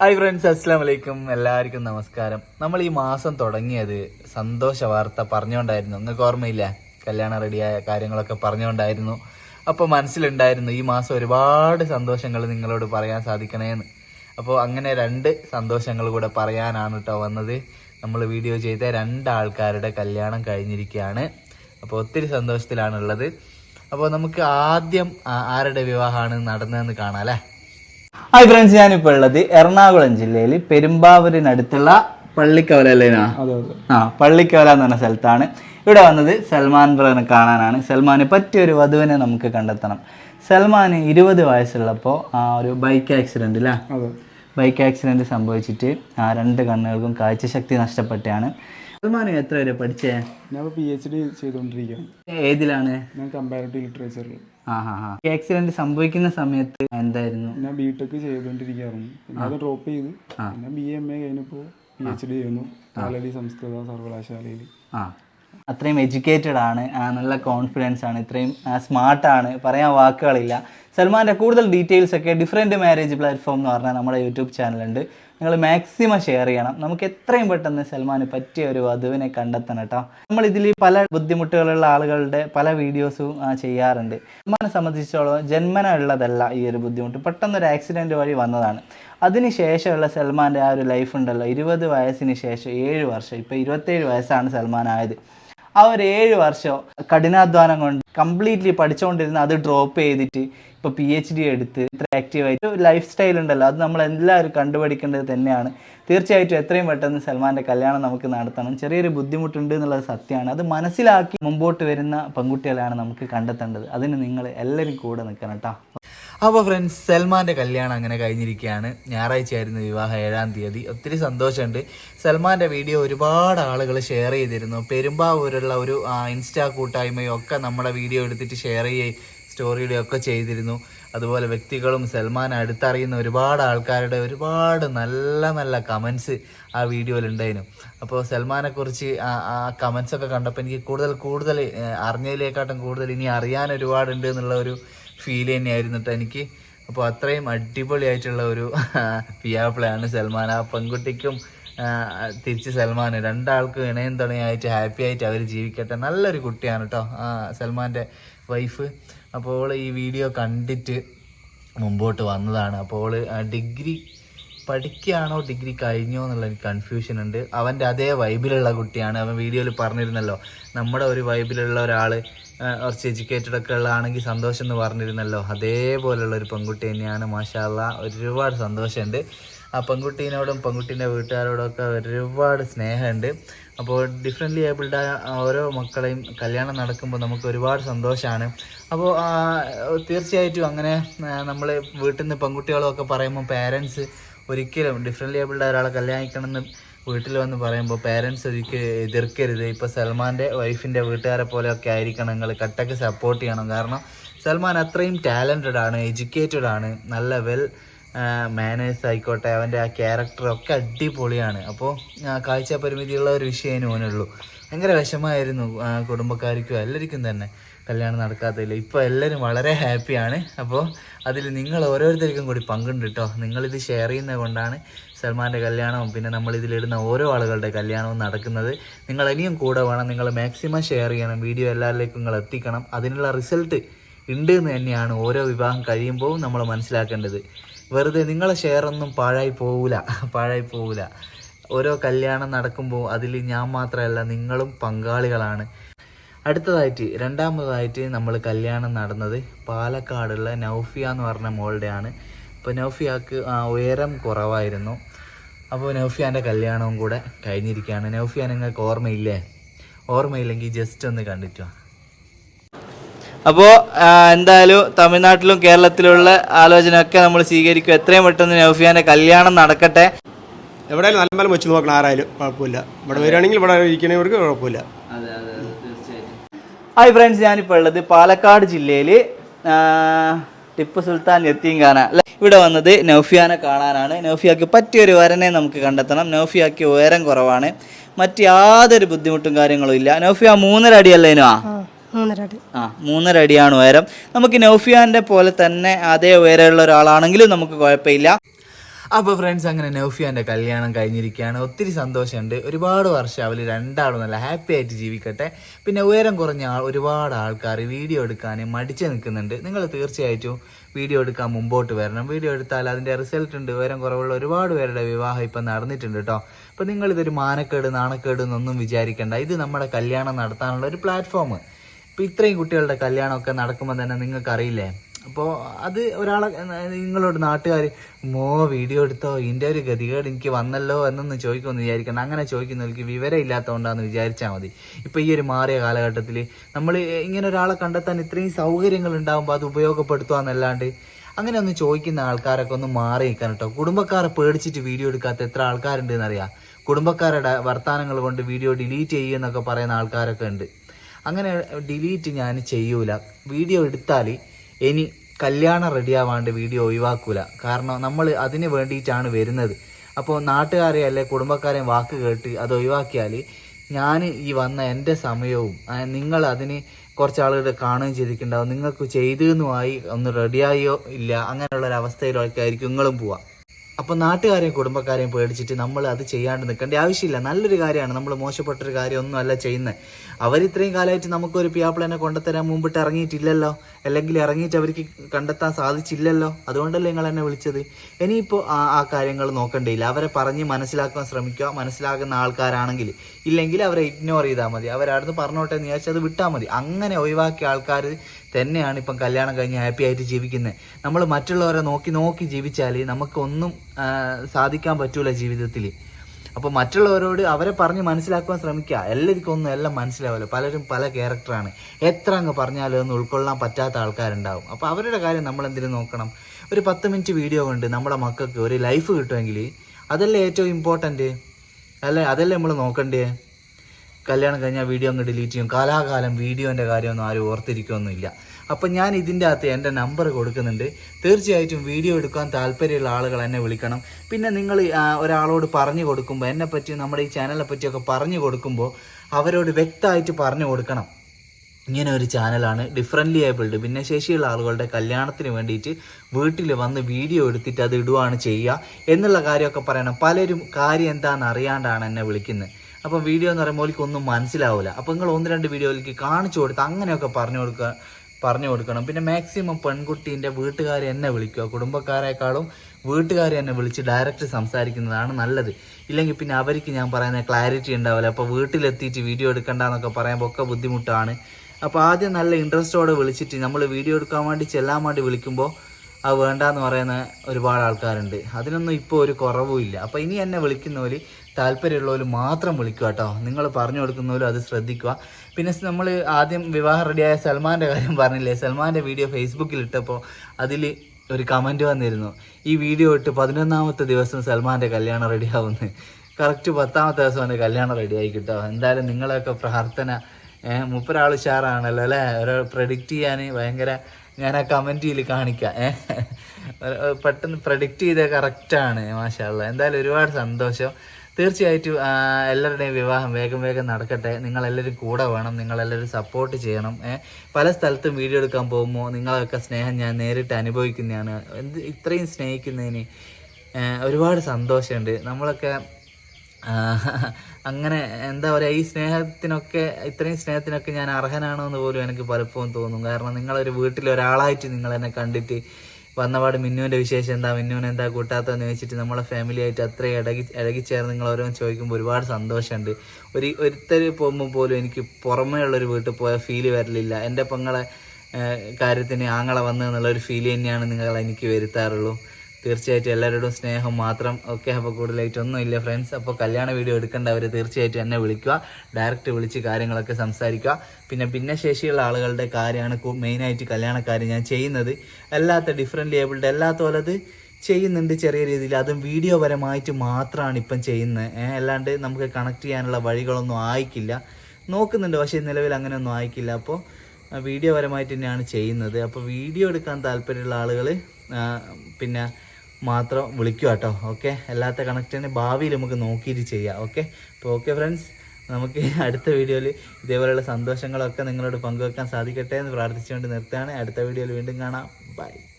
Hi friends അസ്സാം വലൈക്കും എല്ലാവർക്കും നമസ്കാരം. നമ്മൾ ഈ മാസം തുടങ്ങിയത് സന്തോഷ വാർത്ത പറഞ്ഞുകൊണ്ടായിരുന്നു നിങ്ങൾക്ക് ഓർമ്മയില്ല? കല്യാണം റെഡിയായ കാര്യങ്ങളൊക്കെ പറഞ്ഞുകൊണ്ടായിരുന്നു അപ്പോൾ മനസ്സിലുണ്ടായിരുന്നു ഈ മാസം ഒരുപാട് സന്തോഷങ്ങൾ നിങ്ങളോട് പറയാൻ സാധിക്കണേന്ന്. അപ്പോൾ അങ്ങനെ രണ്ട് സന്തോഷങ്ങൾ കൂടെ പറയാനാണ് കേട്ടോ വന്നത്. നമ്മൾ വീഡിയോ ചെയ്ത രണ്ടാൾക്കാരുടെ കല്യാണം കഴിഞ്ഞിരിക്കുകയാണ്. അപ്പോൾ ഒത്തിരി സന്തോഷത്തിലാണുള്ളത്. അപ്പോൾ നമുക്ക് ആദ്യം ആരുടെ വിവാഹമാണ് നടന്നതെന്ന് കാണാം അല്ലേ? ഹായ് ഫ്രണ്ട്സ് ഞാനിപ്പോൾ ഉള്ളത് എറണാകുളം ജില്ലയിൽ പെരുമ്പാവൂരിനടുത്തുള്ള പള്ളിക്കവല അല്ലേ നാ? അതെ അതെ. ആ പള്ളിക്കവല എന്ന് പറഞ്ഞ സ്ഥലത്താണ്. ഇവിടെ വന്നത് സൽമാൻ ബ്രദറിനെ കാണാനാണ്. സൽമാന് പറ്റിയ ഒരു വധുവിനെ നമുക്ക് കണ്ടെത്തണം. സൽമാന് ഇരുപത് വയസ്സുള്ളപ്പോൾ ആ ഒരു ബൈക്ക് ആക്സിഡന്റ് അല്ലേ ബൈക്ക് ആക്സിഡന്റ് സംഭവിച്ചിട്ട് ആ രണ്ട് കണ്ണുകൾക്കും കാഴ്ചശക്തി നഷ്ടപ്പെട്ടാണ്. സൽമാൻ എത്ര വരെ പഠിച്ചേ? ഞാൻ പി എച്ച് ഡി ചെയ്തുകൊണ്ടിരിക്കുകയാണ് ഏതിലാണ്? ഞാൻ കമ്പാരിറ്റീവ് ലിറ്ററേച്ചറിൽ ആ ഹാ ഹാ. സംഭവിക്കുന്ന സമയത്ത് എന്തായിരുന്നു? ഞാൻ ബി ടെക് ചെയ്തുകൊണ്ടിരിക്കുകയായിരുന്നു പിന്നെ അത് ഡ്രോപ്പ് ചെയ്തു. ഞാൻ ബി എം എ കഴിഞ്ഞപ്പോൾ പി എച്ച് ഡി ചെയ്യുന്നു. കാലടി സംസ്കൃത സർവകലാശാലയിൽ അത്രയും എഡ്യൂക്കേറ്റഡ് ആണ് നല്ല കോൺഫിഡൻസ് ആണ് ഇത്രയും സ്മാർട്ടാണ് പറയാൻ വാക്കുകളില്ല. സൽമാന്റെ കൂടുതൽ ഡീറ്റെയിൽസ് ഒക്കെ ഡിഫറെന്റ് മാരേജ് പ്ലാറ്റ്ഫോം എന്ന് പറഞ്ഞാൽ നമ്മുടെ യൂട്യൂബ് ചാനലുണ്ട് നിങ്ങൾ മാക്സിമം ഷെയർ ചെയ്യണം. നമുക്ക് എത്രയും പെട്ടെന്ന് സൽമാന് പറ്റിയ ഒരു വധുവിനെ കണ്ടെത്തണം കേട്ടോ. നമ്മൾ ഇതിൽ പല ബുദ്ധിമുട്ടുകളുള്ള ആളുകളുടെ പല വീഡിയോസും ചെയ്യാറുണ്ട്. സൽമാനെ സംബന്ധിച്ചോളം ജന്മന ഉള്ളതല്ല ഈ ഒരു ബുദ്ധിമുട്ട്. പെട്ടെന്ന് ഒരു ആക്സിഡന്റ് വഴി വന്നതാണ്. അതിന് ശേഷമുള്ള സൽമാന്റെ ആ ഒരു ലൈഫ് ഉണ്ടല്ലോ. ഇരുപത് വയസ്സിന് ശേഷം ഏഴ് വർഷം. ഇപ്പോൾ ഇരുപത്തേഴ് വയസ്സാണ് സൽമാൻ ആയത് ആ ഒരു ഏഴ് വർഷം കഠിനാധ്വാനം കൊണ്ട് കംപ്ലീറ്റ്ലി പഠിച്ചുകൊണ്ടിരുന്ന അത് ഡ്രോപ്പ് ചെയ്തിട്ട് ഇപ്പോൾ പി എച്ച് ഡി എടുത്ത് ഇത്ര ആക്റ്റീവായിട്ട് ലൈഫ് സ്റ്റൈൽ ഉണ്ടല്ലോ. അത് നമ്മൾ എല്ലാവരും കണ്ടുപഠിക്കേണ്ടത് തന്നെയാണ്. തീർച്ചയായിട്ടും എത്രയും പെട്ടെന്ന് സൽമാന്റെ കല്യാണം നമുക്ക് നടത്തണം. ചെറിയൊരു ബുദ്ധിമുട്ടുണ്ട് എന്നുള്ളത് സത്യമാണ്. അത് മനസ്സിലാക്കി മുമ്പോട്ട് വരുന്ന പെൺകുട്ടികളെയാണ് നമുക്ക് കണ്ടെത്തേണ്ടത്. അതിന് നിങ്ങൾ എല്ലാവരും കൂടെ നിൽക്കണം കേട്ടോ. അപ്പോൾ ഫ്രണ്ട്സ് സൽമാന്റെ കല്യാണം അങ്ങനെ കഴിഞ്ഞിരിക്കുകയാണ്. ഞായറാഴ്ചയായിരുന്നു വിവാഹം ഏഴാം തീയതി. ഒത്തിരി സന്തോഷമുണ്ട്. സൽമാന്റെ വീഡിയോ ഒരുപാട് ആളുകൾ ഷെയർ ചെയ്തിരുന്നു. പെരുമ്പാവൂരുള്ള ഒരു ഇൻസ്റ്റാ കൂട്ടായ്മയും ഒക്കെ നമ്മുടെ വീഡിയോ എടുത്തിട്ട് ഷെയർ ചെയ്യുകയും സ്റ്റോറിയുടെ ഒക്കെ ചെയ്തിരുന്നു. അതുപോലെ വ്യക്തികളും സൽമാൻ അടുത്തറിയുന്ന ഒരുപാട് ആൾക്കാരുടെ ഒരുപാട് നല്ല നല്ല കമൻസ് ആ വീഡിയോയിൽ ഉണ്ടായിരുന്നു. അപ്പോൾ സൽമാനെക്കുറിച്ച് ആ കമൻസൊക്കെ കണ്ടപ്പോൾ എനിക്ക് കൂടുതൽ കൂടുതൽ അറിഞ്ഞതിലേക്കാട്ടും കൂടുതൽ ഇനി അറിയാൻ ഒരുപാടുണ്ട് എന്നുള്ള ഒരു ഫീൽ തന്നെയായിരുന്നു എനിക്ക്. അപ്പോൾ അത്രയും അടിപൊളിയായിട്ടുള്ള ഒരു പിയാപ്പിളയാണ് സൽമാൻ. ആ പെൺകുട്ടിക്കും തിരിച്ച് സൽമാൻ രണ്ടാൾക്കും ഇണയും തുണയായിട്ട് ഹാപ്പി ആയിട്ട് അവർ ജീവിക്കട്ടെ. നല്ലൊരു കുട്ടിയാണ് കേട്ടോ സൽമാന്റെ വൈഫ് അപ്പോൾ അവൾ ഈ വീഡിയോ കണ്ടിട്ട് മുമ്പോട്ട് വന്നതാണ്. അപ്പോൾ അവൾ ഡിഗ്രി പഠിക്കുകയാണോ ഡിഗ്രി കഴിഞ്ഞോ എന്നുള്ള എനിക്ക് കൺഫ്യൂഷൻ ഉണ്ട്. അവന്റെ അതേ വൈബിലുള്ള കുട്ടിയാണ്. അവൻ വീഡിയോയിൽ പറഞ്ഞിരുന്നല്ലോ നമ്മുടെ ഒരു വൈബിലുള്ള ഒരാൾ കുറച്ച് എഡ്യൂക്കേറ്റഡ് ഒക്കെ ഉള്ളതാണെങ്കിൽ സന്തോഷം എന്ന് പറഞ്ഞിരുന്നല്ലോ. അതേപോലെയുള്ള ഒരു പെൺകുട്ടി തന്നെയാണ് മാഷാല്ല ഒരുപാട് സന്തോഷമുണ്ട്. ആ പെൺകുട്ടീനോടും പെൺകുട്ടീന്റെ വീട്ടുകാരോടും ഒക്കെ ഒരുപാട് സ്നേഹമുണ്ട്. അപ്പോൾ ഡിഫറെന്റ്ലി ഏബിൾഡായ ഓരോ മക്കളെയും കല്യാണം നടക്കുമ്പോൾ നമുക്ക് ഒരുപാട് സന്തോഷമാണ്. അപ്പോൾ തീർച്ചയായിട്ടും അങ്ങനെ നമ്മൾ വീട്ടിൽ നിന്ന് പെൺകുട്ടികളൊക്കെ പറയുമ്പോൾ പേരൻസ് ഒരിക്കലും ഡിഫറെന്റ്ലി ഏബിൾഡ് ഒരാളെ കല്യാണിക്കണമെന്ന് വീട്ടിൽ വന്ന് പറയുമ്പോൾ പേരൻസ് ഒരിക്കൽ എതിർക്കരുത്. ഇപ്പോൾ സൽമാന്റെ വൈഫിന്റെ വീട്ടുകാരെ പോലെയൊക്കെ ആയിരിക്കണം നിങ്ങൾ കട്ടക്ക് സപ്പോർട്ട് ചെയ്യണം. കാരണം സൽമാൻ അത്രയും ടാലന്റഡ് ആണ് എഡ്യൂക്കേറ്റഡ് ആണ്. നല്ല വെൽ മാനേഴ്സ് ആയിക്കോട്ടെ. അവന്റെ ആ ക്യാരക്ടറൊക്കെ അടിപൊളിയാണ്. അപ്പോൾ കാഴ്ച പരിമിതിയുള്ള ഒരു വിഷയം ഓനുള്ളൂ. ഭയങ്കര വിഷമമായിരുന്നു കുടുംബക്കാർക്കും. എല്ലാവർക്കും തന്നെ കല്യാണം നടക്കാത്തതിൽ ഇപ്പോൾ എല്ലാവരും വളരെ ഹാപ്പിയാണ് അപ്പോൾ അതിൽ നിങ്ങൾ ഓരോരുത്തർക്കും കൂടി പങ്കുണ്ട് കേട്ടോ നിങ്ങളിത് ഷെയർ ചെയ്യുന്നത് കൊണ്ടാണ് സൽമാന്റെ കല്യാണവും പിന്നെ നമ്മൾ ഇതിലിടുന്ന ഓരോ ആളുകളുടെ കല്യാണവും നടക്കുന്നത്. നിങ്ങൾ ഇനിയും കൂടെ വേണം നിങ്ങൾ മാക്സിമം ഷെയർ ചെയ്യണം വീഡിയോ എല്ലാവരിലേക്കും നിങ്ങൾ എത്തിക്കണം. അതിനുള്ള റിസൾട്ട് ഉണ്ട് എന്ന് തന്നെയാണ് ഓരോ വിവാഹം കഴിയുമ്പോൾ നമ്മൾ മനസ്സിലാക്കേണ്ടത്. വെറുതെ നിങ്ങളെ ഷെയർ ഒന്നും പാഴായി പോവില്ല പാഴായി പോവില്ല ഓരോ കല്യാണം നടക്കുമ്പോൾ അതിൽ ഞാൻ മാത്രമല്ല നിങ്ങളും പങ്കാളികളാണ്. അടുത്തതായിട്ട് രണ്ടാമതായിട്ട് നമ്മൾ കല്യാണം നടന്നത് പാലക്കാടുള്ള നൗഫിയ എന്ന് പറഞ്ഞ മോളുടെയാണ്. അപ്പോൾ നൗഫിയാക്ക് ആ, ഉയരം കുറവായിരുന്നു. അപ്പോൾ നൗഫിയാന്റെ കല്യാണവും കൂടെ കഴിഞ്ഞിരിക്കുകയാണ്. നൗഫിയ നിങ്ങൾക്ക് ഓർമ്മയില്ലേ? ഓർമ്മയില്ലെങ്കിൽ ജസ്റ്റ് ഒന്ന് കണ്ടിട്ടോ അപ്പോൾ എന്തായാലും തമിഴ്നാട്ടിലും കേരളത്തിലുള്ള ആലോചനയൊക്കെ നമ്മൾ സ്വീകരിക്കും. എത്രയും പെട്ടെന്ന് നൗഫിയാന്റെ കല്യാണം നടക്കട്ടെ. എവിടെയാലും നല്ല നല്ല വെച്ച് നോക്കണം ആരായാലും. കുഴപ്പമില്ല. ഇവിടെ വരികയാണെങ്കിൽ ഇവിടെ ഇരിക്കണവർക്ക് കുഴപ്പമില്ല. ഹായ് ഫ്രണ്ട്സ് ഞാനിപ്പോൾ ഉള്ളത് പാലക്കാട് ജില്ലയിൽ ടിപ്പു സുൽത്താൻ യത്തീംഖാന. അല്ലെ? ഇവിടെ വന്നത് നൗഫിയാനെ കാണാനാണ്. നൗഫിയാക്ക് പറ്റിയൊരു വരനെ നമുക്ക് കണ്ടെത്തണം. നൗഫിയാക്ക് ഉയരം കുറവാണ്. മറ്റു യാതൊരു ബുദ്ധിമുട്ടും കാര്യങ്ങളും ഇല്ല. നൗഫിയ മൂന്നര അടിയല്ലേനോ ആ. ആ മൂന്നര അടിയാണ് ഉയരം. നമുക്ക് നൗഫിയാന്റെ പോലെ തന്നെ അതേ ഉയരമുള്ള ഒരാളാണെങ്കിലും നമുക്ക് കുഴപ്പമില്ല. അപ്പോൾ ഫ്രണ്ട്സ് അങ്ങനെ നൗഫിയാന്റെ കല്യാണം കഴിഞ്ഞിരിക്കുകയാണ്. ഒത്തിരി സന്തോഷമുണ്ട്. ഒരുപാട് വർഷം അവർ രണ്ടാളും നല്ല ഹാപ്പി ആയിട്ട് ജീവിക്കട്ടെ. പിന്നെ ഉയരം കുറഞ്ഞ ആൾ ഒരുപാട് ആൾക്കാർ വീഡിയോ എടുക്കാൻ മടിച്ചു നിൽക്കുന്നുണ്ട്. നിങ്ങൾ തീർച്ചയായിട്ടും വീഡിയോ എടുക്കാൻ മുമ്പോട്ട് വരണം. വീഡിയോ എടുത്താൽ അതിന്റെ റിസൾട്ട് ഉണ്ട്. ഉയരം കുറവുള്ള ഒരുപാട് പേരുടെ വിവാഹം ഇപ്പം നടന്നിട്ടുണ്ട് കേട്ടോ അപ്പോൾ നിങ്ങളിതൊരു മാനക്കേട് നാണക്കേട് എന്നൊന്നും വിചാരിക്കേണ്ട. ഇത് നമ്മുടെ കല്യാണം നടത്താനുള്ള ഒരു പ്ലാറ്റ്ഫോം ഇപ്പം ഇത്രയും കുട്ടികളുടെ കല്യാണമൊക്കെ നടക്കുമ്പോൾ തന്നെ നിങ്ങൾക്ക് അറിയില്ലേ അപ്പോൾ അത് ഒരാളെ നിങ്ങളോട് നാട്ടുകാർ മോ വീഡിയോ എടുത്തോ ഇതിന്റെ ഒരു ഗതികേട് എനിക്ക് വന്നല്ലോ എന്നൊന്ന് ചോദിക്കുമെന്ന് വിചാരിക്കണം. അങ്ങനെ ചോദിക്കുന്നവർക്ക് വിവരം ഇല്ലാത്തതുകൊണ്ടാണെന്ന് വിചാരിച്ചാൽ മതി. ഇപ്പോൾ ഈ ഒരു മാറിയ കാലഘട്ടത്തിൽ നമ്മൾ ഇങ്ങനെ ഒരാളെ കണ്ടെത്താൻ ഇത്രയും സൗകര്യങ്ങൾ ഉണ്ടാകുമ്പോൾ അത് ഉപയോഗപ്പെടുത്തുക എന്നല്ലാണ്ട് അങ്ങനെ ഒന്ന് ചോദിക്കുന്ന ആൾക്കാരൊക്കെ ഒന്ന് മാറി നിൽക്കാൻ കേട്ടോ. കുടുംബക്കാരെ പേടിച്ചിട്ട് വീഡിയോ എടുക്കാത്ത എത്ര ആൾക്കാരുണ്ട് എന്നറിയാം കുടുംബക്കാരുടെ വർത്തമാനങ്ങൾ കൊണ്ട് വീഡിയോ ഡിലീറ്റ് ചെയ്യുമെന്നൊക്കെ പറയുന്ന ആൾക്കാരൊക്കെ ഉണ്ട്. അങ്ങനെ ഡിലീറ്റ് ഞാൻ ചെയ്യൂല. വീഡിയോ എടുത്താൽ ഇനി കല്യാണം റെഡിയാവാണ്ട് വീഡിയോ ഒഴിവാക്കൂല. കാരണം നമ്മൾ അതിന് വേണ്ടിയിട്ടാണ് വരുന്നത്. അപ്പോൾ നാട്ടുകാരെ അല്ലെ കുടുംബക്കാരെയും വാക്ക് കേട്ട് അത് ഒഴിവാക്കിയാൽ ഞാൻ ഈ വന്ന എന്റെ സമയവും നിങ്ങൾ അതിന് കുറച്ച് ആളുകൾ കാണുകയും ചെയ്തിട്ടുണ്ടാവും. നിങ്ങൾക്ക് ചെയ്തെന്നുമായി ഒന്ന് റെഡിയായോ ഇല്ല അങ്ങനെയുള്ള ഒരു അവസ്ഥയിലൊക്കെ ആയിരിക്കും നിങ്ങളും പോവാം. അപ്പോൾ നാട്ടുകാരെയും കുടുംബക്കാരെയും പേടിച്ചിട്ട് നമ്മൾ അത് ചെയ്യാണ്ട് നിൽക്കേണ്ട ആവശ്യമില്ല. നല്ലൊരു കാര്യമാണ്. നമ്മൾ മോശപ്പെട്ടൊരു കാര്യമൊന്നും അല്ല ചെയ്യുന്നത് അവർ ഇത്രയും കാലമായിട്ട് നമുക്കൊരു പിയാപ്പിളനെ കൊണ്ടുത്തരാൻ മുമ്പിട്ട് ഇറങ്ങിയിട്ടില്ലല്ലോ? അല്ലെങ്കിൽ ഇറങ്ങിയിട്ട് അവർക്ക് കണ്ടെത്താൻ സാധിച്ചില്ലല്ലോ? അതുകൊണ്ടല്ലേ നിങ്ങൾ എന്നെ വിളിച്ചത്? ഇനിയിപ്പോൾ ആ ആ കാര്യങ്ങൾ നോക്കണ്ടേയില്ല. അവരെ പറഞ്ഞ് മനസ്സിലാക്കാൻ ശ്രമിക്കുക. മനസ്സിലാകുന്ന ആൾക്കാരാണെങ്കിൽ ഇല്ലെങ്കിൽ അവരെ ഇഗ്നോർ ചെയ്താൽ മതി. അവരവിടുന്ന് പറഞ്ഞോട്ടെ എന്ന് വിചാരിച്ചാൽ അത് വിട്ടാൽ മതി. അങ്ങനെ ഒഴിവാക്കിയ ആൾക്കാർ തന്നെയാണ് ഇപ്പം കല്യാണം കഴിഞ്ഞ് ഹാപ്പി ആയിട്ട് ജീവിക്കുന്നത് നമ്മൾ മറ്റുള്ളവരെ നോക്കി നോക്കി ജീവിച്ചാൽ നമുക്കൊന്നും സാധിക്കാൻ പറ്റൂല ജീവിതത്തിൽ അപ്പോൾ മറ്റുള്ളവരോട് അവരെ പറഞ്ഞ് മനസ്സിലാക്കുവാൻ ശ്രമിക്കുക. എല്ലാവർക്കും ഒന്നും എല്ലാം മനസ്സിലാവില്ല. പലരും പല ക്യാരക്ടറാണ് എത്ര അങ്ങ് പറഞ്ഞാലും ഒന്നും ഉൾക്കൊള്ളാൻ പറ്റാത്ത ആൾക്കാരുണ്ടാവും. അപ്പോൾ അവരുടെ കാര്യം നമ്മൾ എന്തിനു നോക്കണം? ഒരു പത്ത് മിനിറ്റ് വീഡിയോ കൊണ്ട് നമ്മുടെ മക്കൾക്ക് ഒരു ലൈഫ് കിട്ടുമെങ്കിൽ അതല്ലേ ഏറ്റവും ഇമ്പോർട്ടന്റ് അല്ലേ? അതല്ലേ നമ്മൾ നോക്കണ്ടേ? കല്യാണം കഴിഞ്ഞാൽ വീഡിയോ അങ്ങ് ഡിലീറ്റ് ചെയ്യും. കാലാകാലം വീഡിയോന്റെ കാര്യമൊന്നും ആരും ഓർത്തിരിക്കുകയൊന്നുമില്ല അപ്പം ഞാൻ ഇതിന്റെ അകത്ത് എന്റെ നമ്പർ കൊടുക്കുന്നുണ്ട്. തീർച്ചയായിട്ടും വീഡിയോ എടുക്കാൻ താല്പര്യമുള്ള ആളുകൾ എന്നെ വിളിക്കണം. പിന്നെ നിങ്ങൾ ഒരാളോട് പറഞ്ഞു കൊടുക്കുമ്പോൾ എന്നെ പറ്റി നമ്മുടെ ഈ ചാനലിനെ പറ്റിയൊക്കെ പറഞ്ഞു കൊടുക്കുമ്പോൾ അവരോട് വ്യക്തമായിട്ട് പറഞ്ഞു കൊടുക്കണം. ഇങ്ങനെ ഒരു ചാനലാണ് ഡിഫറന്റ്ലി ഏബിൾഡ് ഭിന്നശേഷിയുള്ള ആളുകളുടെ കല്യാണത്തിന് വേണ്ടിയിട്ട് വീട്ടിൽ വന്ന് വീഡിയോ എടുത്തിട്ട് അത് ഇടുവാണ് ചെയ്യുക. എന്നുള്ള കാര്യമൊക്കെ പറയണം. പലരും കാര്യം എന്താണെന്ന് അറിയാണ്ടാണ് എന്നെ വിളിക്കുന്നത് അപ്പോൾ വീഡിയോ എന്ന് പറയുമ്പോൾ ഒന്നും മനസ്സിലാവില്ല അപ്പോൾ നിങ്ങൾ ഒന്ന് രണ്ട് വീഡിയോയിലേക്ക് കാണിച്ചു കൊടുത്ത് അങ്ങനെയൊക്കെ പറഞ്ഞു കൊടുക്കുക പറഞ്ഞു കൊടുക്കണം. പിന്നെ മാക്സിമം പെൺകുട്ടീന്റെ വീട്ടുകാരെ എന്നെ വിളിക്കുക. കുടുംബക്കാരെക്കാളും വീട്ടുകാരെ എന്നെ വിളിച്ച് ഡയറക്റ്റ് സംസാരിക്കുന്നതാണ് നല്ലത്. ഇല്ലെങ്കിൽ പിന്നെ അവർക്ക് ഞാൻ പറയുന്ന ക്ലാരിറ്റി ഉണ്ടാവില്ല അപ്പോൾ വീട്ടിലെത്തിയിട്ട് വീഡിയോ എടുക്കണ്ട എന്നൊക്കെ പറയുമ്പോൾ ഒക്കെ ബുദ്ധിമുട്ടാണ്. അപ്പോൾ ആദ്യം നല്ല ഇൻട്രസ്റ്റോടെ വിളിച്ചിട്ട് നമ്മൾ വീഡിയോ എടുക്കാൻ വേണ്ടി ചെല്ലാൻ വേണ്ടി വിളിക്കുമ്പോൾ അത് വേണ്ടാന്ന് പറയുന്ന ഒരുപാട് ആൾക്കാരുണ്ട്. അതിനൊന്നും ഇപ്പോൾ ഒരു കുറവുമില്ല. അപ്പോൾ ഇനി എന്നെ വിളിക്കുന്നവർ താല്പര്യമുള്ളവർ മാത്രം വിളിക്കുക കേട്ടോ. നിങ്ങൾ പറഞ്ഞു കൊടുക്കുന്നവരും അത് ശ്രദ്ധിക്കുക. പിന്നെ നമ്മൾ ആദ്യം വിവാഹം റെഡിയായ സൽമാന്റെ കാര്യം പറഞ്ഞില്ലേ? സൽമാന്റെ വീഡിയോ ഫേസ്ബുക്കിൽ ഇട്ടപ്പോൾ അതിൽ ഒരു കമന്റ് വന്നിരുന്നു. ഈ വീഡിയോ ഇട്ട് പതിനൊന്നാമത്തെ ദിവസം സൽമാന്റെ കല്യാണം റെഡിയാവുന്നു കറക്റ്റ് പത്താമത്തെ ദിവസം അവന്റെ കല്യാണം റെഡിയായി കിട്ടോ. എന്തായാലും നിങ്ങളൊക്കെ പ്രാർത്ഥന മുപ്പരാൾ ഉഷാറാണല്ലോ അല്ലേ? ഒരാൾ പ്രഡിക്റ്റ് ചെയ്യാൻ ഭയങ്കര ഞാൻ ആ കമന്റിൽ കാണിക്കാം. പെട്ടെന്ന് പ്രഡിക്റ്റ് ചെയ്ത കറക്റ്റാണ് മാഷാള്ള എന്തായാലും ഒരുപാട് സന്തോഷം. തീർച്ചയായിട്ടും എല്ലാവരുടെയും വിവാഹം വേഗം വേഗം നടക്കട്ടെ. നിങ്ങളെല്ലാവരും കൂടെ വേണം. നിങ്ങളെല്ലാവരും സപ്പോർട്ട് ചെയ്യണം. പല സ്ഥലത്തും വീഡിയോ എടുക്കാൻ പോകുമ്പോൾ നിങ്ങളൊക്കെ സ്നേഹം ഞാൻ നേരിട്ട് അനുഭവിക്കുന്നതാണ്. എന്ത് ഇത്രയും സ്നേഹിക്കുന്നതിന് ഒരുപാട് സന്തോഷമുണ്ട്. നമ്മളൊക്കെ അങ്ങനെ എന്താ പറയുക ഈ സ്നേഹത്തിനൊക്കെ ഇത്രയും സ്നേഹത്തിനൊക്കെ ഞാൻ അർഹനാണോ എന്ന് പോലും എനിക്ക് പലപ്പോഴും തോന്നും. കാരണം നിങ്ങളൊരു വീട്ടിലൊരാളായിട്ട് നിങ്ങൾ എന്നെ കണ്ടിട്ട് വന്നപാട് മിന്നുവിന്റെ വിശേഷം എന്താ? മിന്നുവിന് എന്താ കൂട്ടാത്തതെന്ന് വെച്ചിട്ട് നമ്മളെ ഫാമിലി ആയിട്ട് അത്രയും ഇടകി ഇടകിച്ചേർന്ന് നിങ്ങൾ ഓരോന്ന് ചോദിക്കുമ്പോൾ ഒരുപാട് സന്തോഷമുണ്ട്. ഒരു ഒരുത്തർ പോകുമ്പോൾ പോലും എനിക്ക് പുറമേ ഉള്ളൊരു വീട്ടിൽ പോയ ഫീൽ വരലില്ല. എന്റെ പെങ്ങളെ കാര്യത്തിന് ആങ്ങളെ വന്നു എന്നുള്ള ഒരു ഫീൽ തന്നെയാണ് നിങ്ങൾ എനിക്ക് വരുത്താറുള്ളൂ. തീർച്ചയായിട്ടും എല്ലാവരോടും സ്നേഹം മാത്രം. ഓക്കെ അപ്പോൾ കൂടുതലായിട്ട് ഒന്നുമില്ല ഫ്രണ്ട്സ് അപ്പോൾ കല്യാണ വീഡിയോ എടുക്കേണ്ടവർ തീർച്ചയായിട്ടും എന്നെ വിളിക്കുക. ഡയറക്റ്റ് വിളിച്ച് കാര്യങ്ങളൊക്കെ സംസാരിക്കുക. പിന്നെ ഭിന്നശേഷിയുള്ള ആളുകളുടെ കാര്യമാണ് മെയിനായിട്ട് കല്യാണക്കാര്യം ഞാൻ ചെയ്യുന്നത്. അല്ലാത്ത ഡിഫറെന്റ് ലേബിൾഡ് അല്ലാത്ത പോലത് ചെയ്യുന്നുണ്ട് ചെറിയ രീതിയിൽ. അതും വീഡിയോ പരമായിട്ട് മാത്രമാണ് ഇപ്പം ചെയ്യുന്നത്. അല്ലാണ്ട് നമുക്ക് കണക്ട് ചെയ്യാനുള്ള വഴികളൊന്നും ആയിക്കില്ല. നോക്കുന്നുണ്ട് പക്ഷേ നിലവിൽ അങ്ങനെയൊന്നും ആയിക്കില്ല. അപ്പോൾ വീഡിയോ പരമായിട്ട് തന്നെയാണ് ചെയ്യുന്നത്. അപ്പോൾ വീഡിയോ എടുക്കാൻ താല്പര്യമുള്ള ആളുകൾ പിന്നെ മാത്രം വിളിക്കുക കേട്ടോ ഓക്കെ അല്ലാത്ത കണക്റ്റിന് ഭാവിയിൽ നമുക്ക് നോക്കിയിട്ട് ചെയ്യാം. ഓക്കെ അപ്പോൾ ഓക്കെ ഫ്രണ്ട്സ് നമുക്ക് അടുത്ത വീഡിയോയിൽ ഇതേപോലെയുള്ള സന്തോഷങ്ങളൊക്കെ നിങ്ങളോട് പങ്കുവെക്കാൻ സാധിക്കട്ടെ എന്ന് പ്രാർത്ഥിച്ചുകൊണ്ട് നിർത്തുകയാണ്. അടുത്ത വീഡിയോയിൽ വീണ്ടും കാണാം. ബൈ